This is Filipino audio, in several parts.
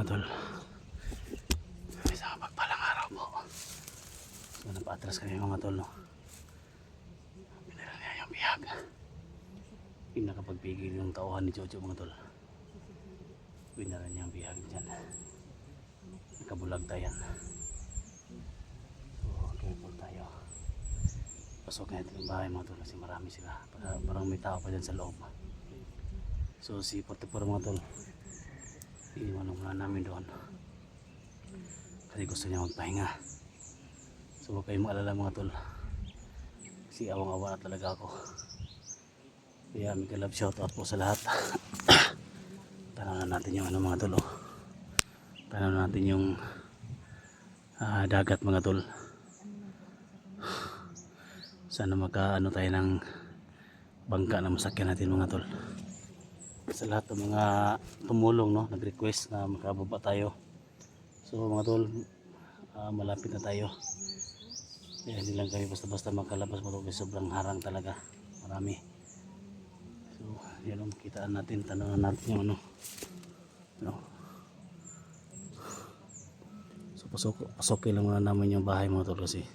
mga tol. Isang pagpalang araw po. So napatras kami mga tol no. Pinala niya yung bihag. Pinakapagpigil yung tauhan ni Jojo mga tol. Pinala niya yung bihag dyan. Nakabulag tayan. So careful tayo. Pasok natin yung bahay mga tol kasi marami sila. Para, parang may tao pa dyan sa loob. So si 44 mga tol. Iniwan muna namin doon. Kasi gusto niya magpahinga. So huwag kayong maalala mga tol. Kasi awang-awa na talaga ako. Kaya mega love shoutout po sa lahat. Tanaw na natin yung ano mga tol. Oh. Tanaw na natin yung ah, dagat mga tol. Sana maka ano tayo ng bangka na masakyan natin mga tol sa lahat ng mga tumulong no? Nag-request na makababa tayo. So mga tol ah, malapit na tayo. Kaya hindi lang kami basta-basta makalabas mo kasi sobrang harang talaga. Marami. So yan ang kitaan natin tanong natin yung ano. No so pasok pasokin lang muna namin yung bahay mga tol kasi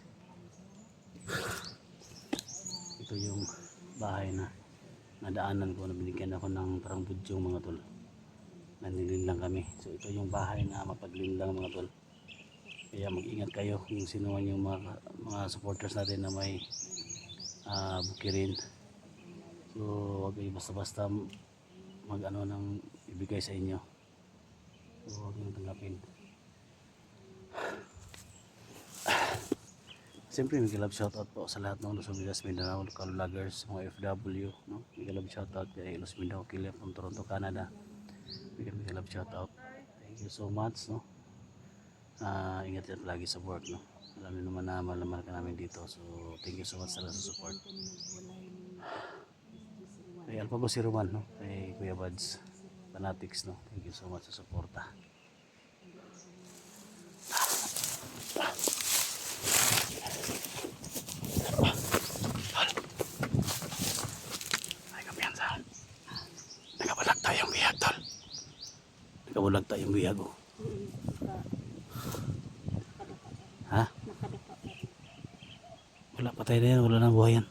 ito yung bahay na nadaanan ko na binigyan ako ng parang budyong mga tol. Nanilin lang kami. So ito yung bahay na mapaglinlang mga tol. Kaya mag-ingat kayo kung sino man yung mga, mga supporters natin na may uh, bukirin so wag kayo basta-basta mag ano ng ibigay sa inyo. So huwag nyo tanggapin Siyempre, may love shoutout po sa lahat ng Luzon, Visayas, Mindanao, local vloggers, mga FW, no? May love shoutout kay Los Mindanao, Killer from Toronto, Canada. May love shoutout. Thank you so much, no? Ah, ingat yan lagi sa work, no? Alam niyo naman na mahal ka namin dito. So, thank you so much sa support. Kay si Roman, no? Kay Kuya Buds, Fanatics, no? Thank you so much sa suporta. Ay, kapiyansa. Nagabalag tayong bihag, tol. Nagabalag tayong bihag, oh. Ha? Wala pa tayo na yan. Wala nang buhay yan.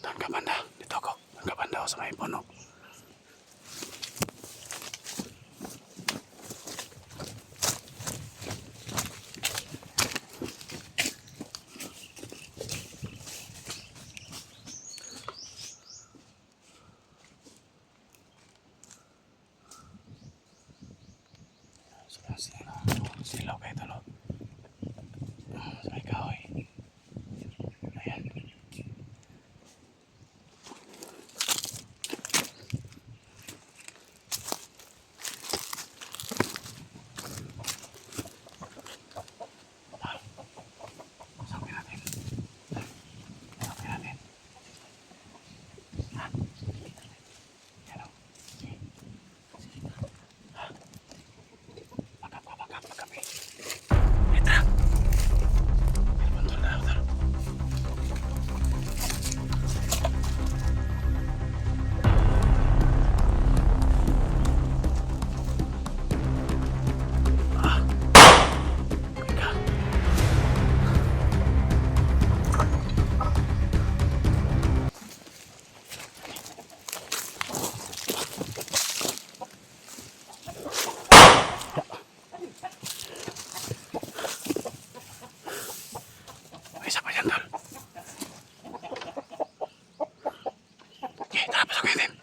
Doon ka banda. Dito ako. Doon ka banda ako sa may puno. Sila, sila. Kayo tulog. 예, 다 부탁해야 됩니다.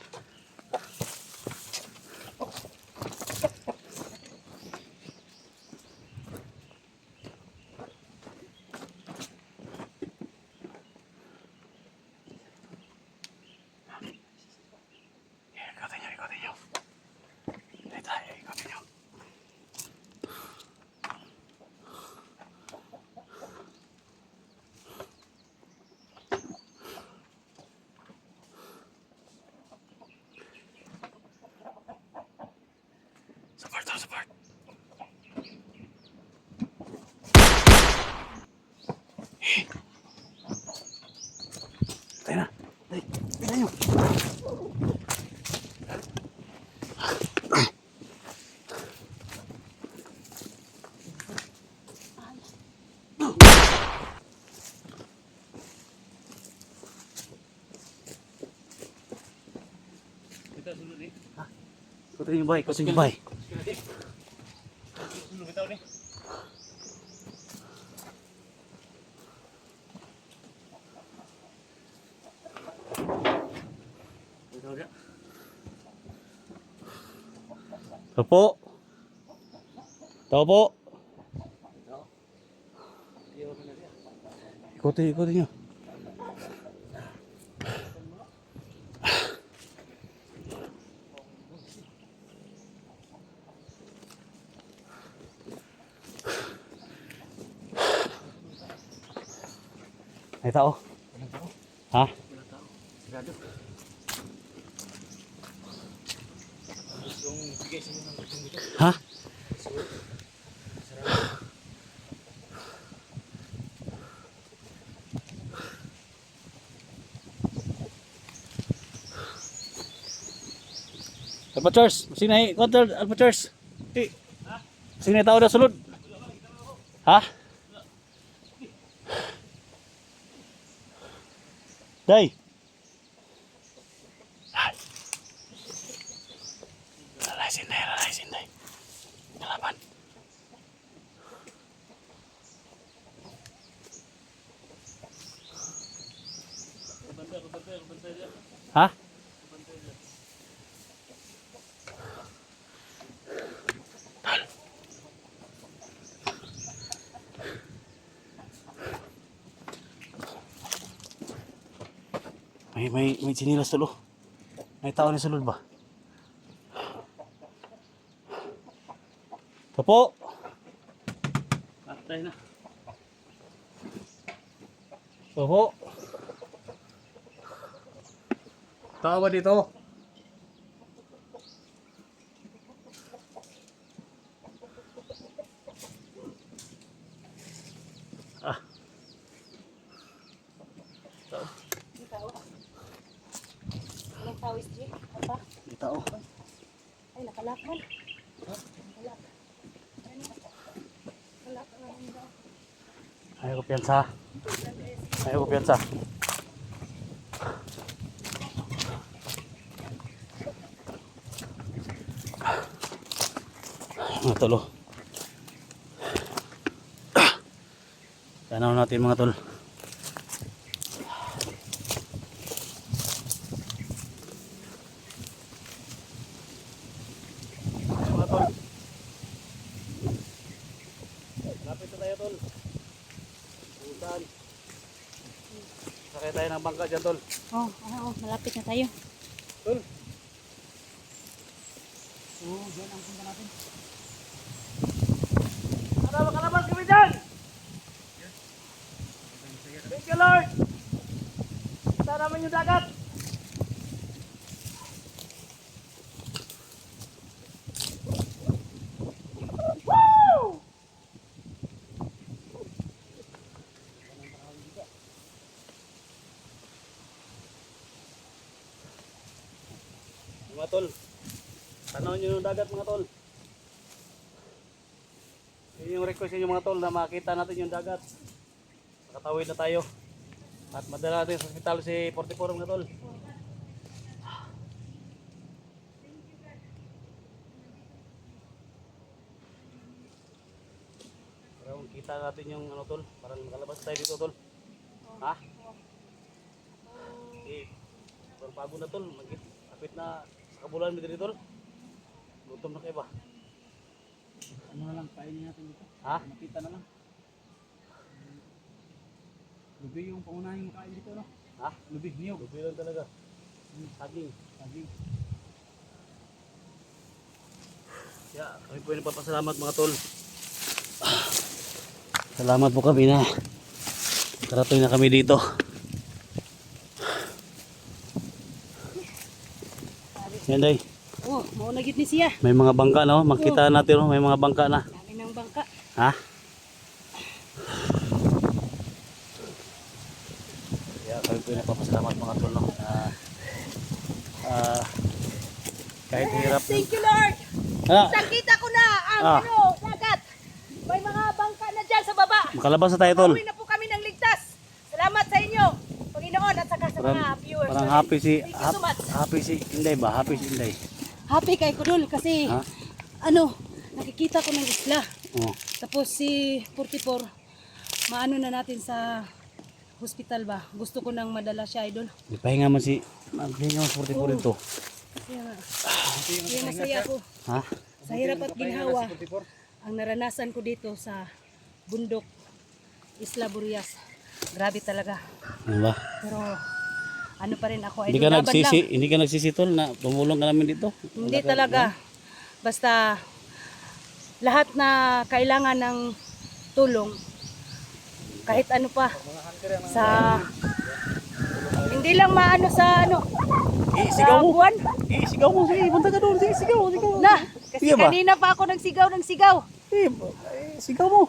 Ikutin yung bahay, ikutin yung bahay. Ito po. Ito po. Ikutin, ikutin nyo. Tao? Ha? Ha? Alpha Charles, sino ay counter Alpha Charles? Eh, Sino ay tao na sulod? Ha? Day. Ay. Lalasin day, lalasin day. Kalaban. Ha? May may sinilas tulo. May tao ni sulod ba? Ito po. Patay na. Ito po. Tao ba dito? Ah, Walang pawis, G. Apa? may tao. Ay, nakalakan. Nakalak. Nakalakan nga ang daw. Ayaw ko piyansa. Ayaw ko piyansa. Mga tolo. Tanaw natin mga tol. Mga tol. Lapit na tayo tol. Busan. Sakay tayo ng bangka dyan, tol. Oh, oh, malapit na tayo. Tol. Oo, dyan ang punta natin. Para makalabas kami dyan! Thank you, Lord! Kita namin yung dagat! Woo! Mga tol, tanawin nyo yung dagat mga tol. Yun yung request nyo mga tol na makita natin yung dagat. Makatawid na tayo. At madala natin sa hospital si 44 mga tol. Para kita natin yung ano tol, parang makalabas tayo dito tol. Ha? Eh, parang pagod na tol, magit, kapit na kabulan mo dito. Gutom na kayo ba? Ano na lang, kainin natin dito. Ha? Nakita na lang. Lubi yung paunahing makain dito, no? Ha? Lubi, niyog. Lubi lang talaga. Saging. Sabi, Kaya kami po yung nagpapasalamat mga tol. Salamat po kami na karating na kami dito. Yan day, Oh, mauna gid ni siya. may mga bangka no, makita natin no, may mga bangka na. Dami ng bangka. Ha? Kaya kami po nagpapasalamat mga tol no. Ah, ah, kahit hirap. Thank you, Lord. Ah, Nakita ko na ang Ah. ano, dagat. May mga bangka na dyan sa baba. makalabas na tayo tol. Pauwi na po kami ng ligtas. Salamat sa inyo, Panginoon, at saka sa mga Maram- viewers. Parang happy si Thank you so much. Happy si Inday ba? Happy si Inday. Happy kay Kudol kasi Ha? ano, nakikita ko ng isla. Oh. Tapos si 44, maano na natin sa hospital ba? Gusto ko nang madala siya, idol. Di pahinga man si Magpahinga man 44 ito. Kaya nga, kaya masaya ko. Ha? Sa hirap at ginhawa, ang naranasan ko dito sa bundok, Isla Burias. Grabe talaga. Ano ba? Pero ano pa rin ako, Hindi ka nagsisi, lang. hindi ka nagsisitol na tumulong ka namin dito. Hindi talaga. Basta lahat na kailangan ng tulong, kahit ano pa, sa hindi lang maano sa ano, Eh, sigaw mo. buwan. Eh, sigaw mo. Sige, punta ka doon. Sige, sigaw, sigaw. Na, kasi Sige ba? kanina pa ako nagsigaw ng sigaw. Eh, ba- eh, sigaw mo.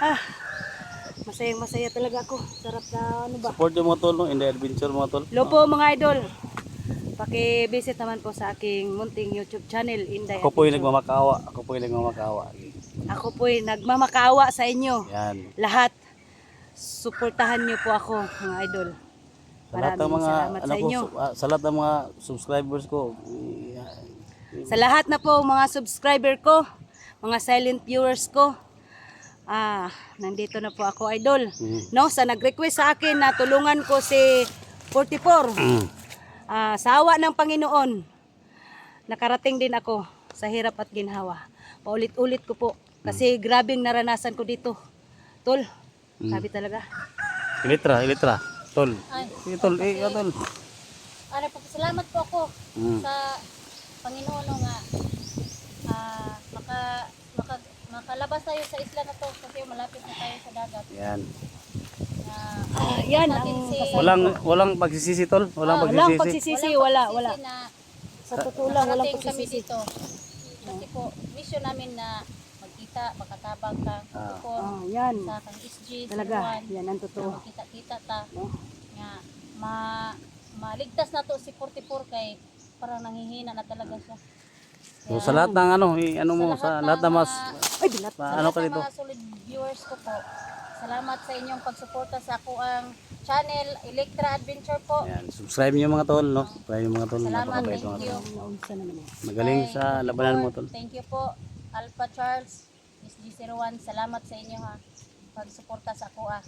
Ah, masayang masaya talaga ako. Sarap na ano ba. Support yung mga tol, no? Inday Adventure mga tol. Hello po mga idol. Paki-visit naman po sa aking munting YouTube channel, Inday. Ako po yung nagmamakawa. Ako po yung nagmamakawa. Ako po'y nagmamakawa sa inyo. Yan. Lahat. Suportahan niyo po ako, mga idol. Sa lahat ng Maraming mga, salamat ano sa ko, inyo. su- ah, sa lahat ng mga subscribers ko, eh, Sa lahat na po mga subscriber ko, mga silent viewers ko, ah, nandito na po ako, idol. Mm. No, sa nag-request sa akin na tulungan ko si 44. mm, Ah, sa awa ng Panginoon, nakarating din ako sa hirap at ginhawa. Paulit-ulit ko po. Kasi grabing naranasan ko dito. Tol, sabi talaga. ilitra, ilitra. Tol. Ay, Sige, tol. Eh, ah, tol. ano po, salamat po ako Mm. sa Panginoon no, nga ah, maka, maka, makalabas tayo sa isla na to kasi malapit na tayo sa dagat. Yan. Ah, yan ang natin si- Walang, walang pagsisisi, tol. Walang Ah, walang pagsisisi. walang wala, pagsisisi wala. Na, Sa totoo lang, walang pagsisisi. dito. Kasi po, mission namin na magkita, makatabang ka, Ah. po, Ah, yan. sa kang SG, Talaga, Sinuan, yan ang totoo. magkita-kita ta. No? Nga, ma, maligtas na to si 44 kay parang nanghihina na talaga siya. So, sa lahat ng ano, eh, ano mo, sa lahat ng mas, Ay, bilat. pa- Sa ano ka dito? mga solid viewers ko po, salamat sa inyong pagsuporta sa ako ang channel Electra Adventure po. Yan, subscribe niyo mga tol, no? Subscribe niyo mga tol. Salamat, Napakabait thank mga you. tol. Magaling Kay sa labanan mo, tol. Thank you po, Alpha Charles, SG01. Salamat sa inyo ha, pagsuporta sa ako ah,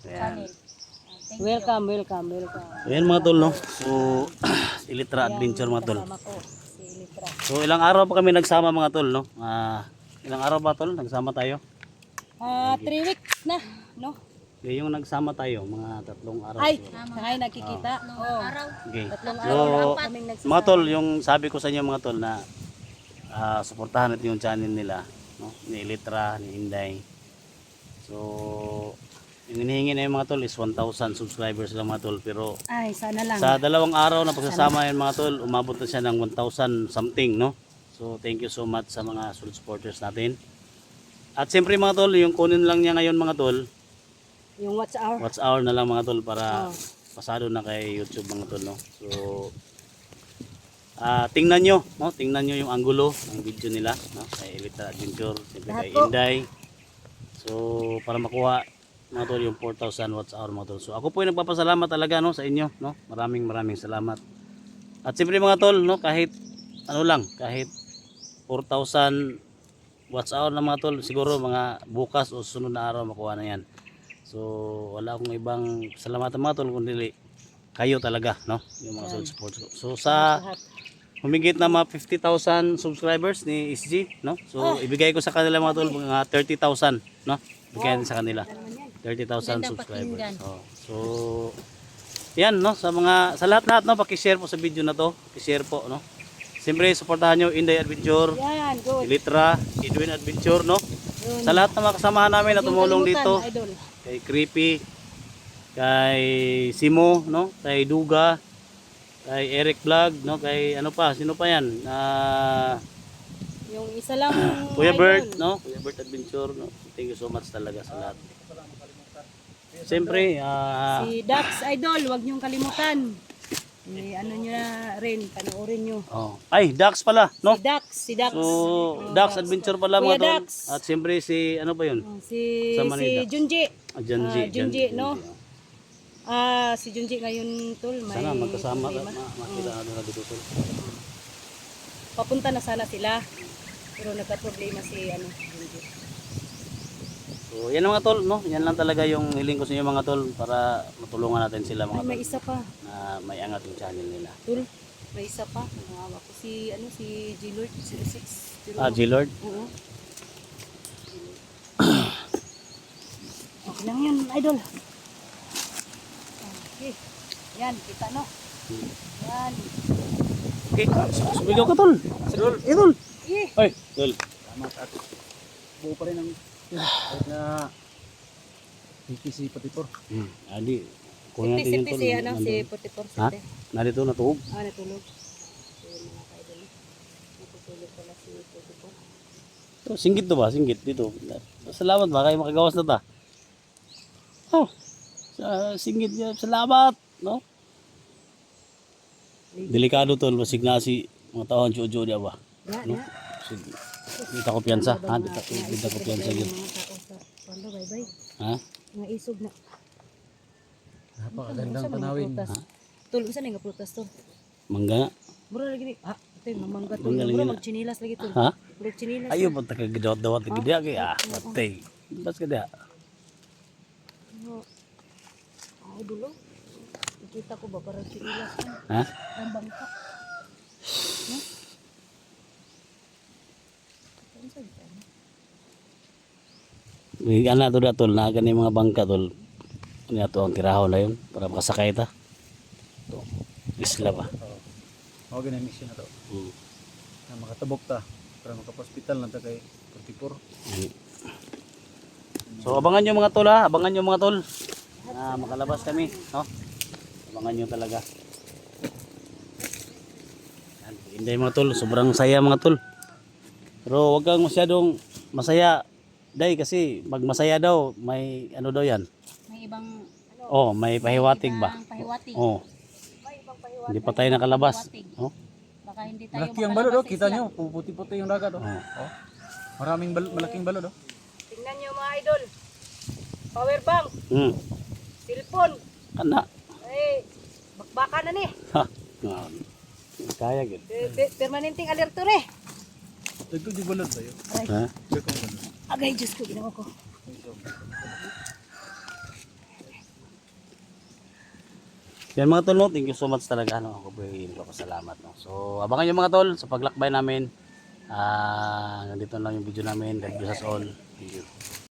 channel. Ah, Thank you. Welcome, welcome, welcome. So, yan mga tol, no? So, Ilitra Adventure mga tol. Kasama ko. So, ilang araw pa kami nagsama mga tol, no? Ah, ilang araw ba tol? Nagsama tayo? Ah, three weeks na, no? Eh, yung nagsama tayo, mga tatlong araw. Ay, siguro. ngayon nagkikita. Oh, Araw. Okay. tatlong So, araw kaming mga tol, yung sabi ko sa inyo mga tol na ah, suportahan natin yung channel nila, no? Ni Ilitra, ni Inday. So, yung hinihingi na yung mga tol is 1,000 subscribers lang mga tol. Pero Ay, sana lang. sa dalawang araw na pagsasama yun mga tol, umabot na siya ng 1,000 something, no? So, thank you so much sa mga solid supporters natin. At siyempre mga tol, yung kunin lang niya ngayon mga tol, Yung watch hour. watch hour na lang mga tol para Oh. pasado na kay YouTube mga tol, no? So, ah tingnan nyo, no? Tingnan nyo yung angulo ng video nila, no? Kay Elita Adventure, siyempre Lahat kay po. Inday. So, para makuha mga tol yung 4,000 watts hour mga tol. So, ako po yung nagpapasalamat talaga, no? Sa inyo, no? Maraming maraming salamat. At siyempre mga tol, no? Kahit, ano lang, kahit 4,000 watts hour na mga tol, siguro mga bukas o sunod na araw makuha na yan. So, wala akong ibang salamatan mga tol, kundi kayo talaga, no? Yung mga solid supporters ko. So, sa humigit na mga 50,000 subscribers ni SG, no? So, ibigay ko sa kanila mga tol, mga 30,000, no? Bigay sa kanila. 30,000 Gandang subscribers. Oh. So, yan, no? Sa mga, sa lahat-lahat, no? Pakishare po sa video na to. Pakishare po, no? Siyempre, supportahan nyo Inday Adventure, Yan, good. Elitra, Edwin Adventure, no? Yun. Sa lahat ng mga kasamahan namin na tumulong dito, Idol. kay Creepy, kay Simo, no? Kay Duga, kay Eric Vlog, no? Kay ano pa, sino pa 'yan? Ah, Yung isa lang. Kuya. Bert, no? Kuya Bert Adventure, no? Thank you so much talaga sa lahat. Siyempre, ah, Si Dax Idol, wag niyong kalimutan. Eh, ano nyo na rin, panoorin nyo. Oh. Ay, Dax pala, no? Si Dax, si Dax. So, Dax Adventure pala Kuya mga tol. Dax. At siyempre si, ano ba yun? Oh, si, Sa si Manila. Junji. Ah, Janji. Ah, Junji, no? Ah, si Junji ngayon, tol, may Sana magkasama, problema. ma makita natin na dito tol. Papunta na sana sila. Pero nagka-problema si ano, Junji. So, yan mga tol, no? Yan lang talaga yung hiling ko sa inyo mga tol para matulungan natin sila Ay, mga may tol isa pa. na may angat yung channel nila. Tol, may isa pa. Nangawa ko si, ano, si G-Lord 06. Pero, Ah, G-Lord? Oo. Okay lang yun, idol. Okay. Yan, kita no. Yan. Okay, sumigaw ka tol. Tol, eh tol. Eh, Ay, tol. Salamat at buo pa rin ang kahit na si Patipor. Hmm, adi. Kunin natin yung siti tol. si, ano, si. Potipor Ha? Narito natulog. Ah, natulog. So, singgit to ba? Singgit dito. Salamat ba? Kayo makagawas na ta. Oh, sa singgit niya. Salamat. No? Delikado tol. Masig na si mga tao ang jojo niya ba? Yan. Sige. Dita ko piyansa. Ha? Dita ko, dita ko piyansa yun. Sa. Ha? Mga isog na. Napakagandang tanawin. Tol, unsa na yung prutas to? Mangga na. Mura lagi ni. Ah, ito yung. Mangga lagi Mura magchinilas lagi tol. Ha? Mura chinilas. Ayaw ba takagdawat-dawat ka dia kaya? Ah, patay. Bas ka dia. Ano? Ako dulo. Nakita ko ba parang chinilas? Ha? Ang bangka. No? Unsa yun? May ana to da tol. Na gani mga bangka tol. Ano to ang tirahaw na yun? Para makasakay ta. To. Isla ba? Mao gani ang mission na to. Hmm. Na makatabok ta para makahospital na ta kay Patipor. So abangan nyo mga tol ha, abangan nyo mga tol. Na makalabas kami, no? Abangan nyo talaga. Yan, Hindi mga tol, sobrang saya mga tol. Pero wag kang masyadong masaya. Day kasi pag masaya daw, may ano daw yan. May ibang Oh, may pahiwatig ba? ibang pahiwatig. Oh. Hindi pa tayo nakalabas. Oh. Baka hindi tayo Malaki ang balod oh, makalabas sa kita nyo, puputi-puti yung dagat oh. Oh. oh. Maraming bal malaking balod oh. Tingnan nyo mga idol. Power bank, Hmm. cellphone. Kana. Eh, bakbaka na ni. Ha. Kaya gid. Pe- Permanenteng alerto ni. Dagko di balod tayo. Ha? Ang balod. Agay, Diyos ko, ginawa ko. Yan mga tol, no? thank you so much talaga. No? Ako po yung salamat. No? So, abangan nyo mga tol sa paglakbay namin. Ah, nandito lang yung video namin. God bless us all. Thank you.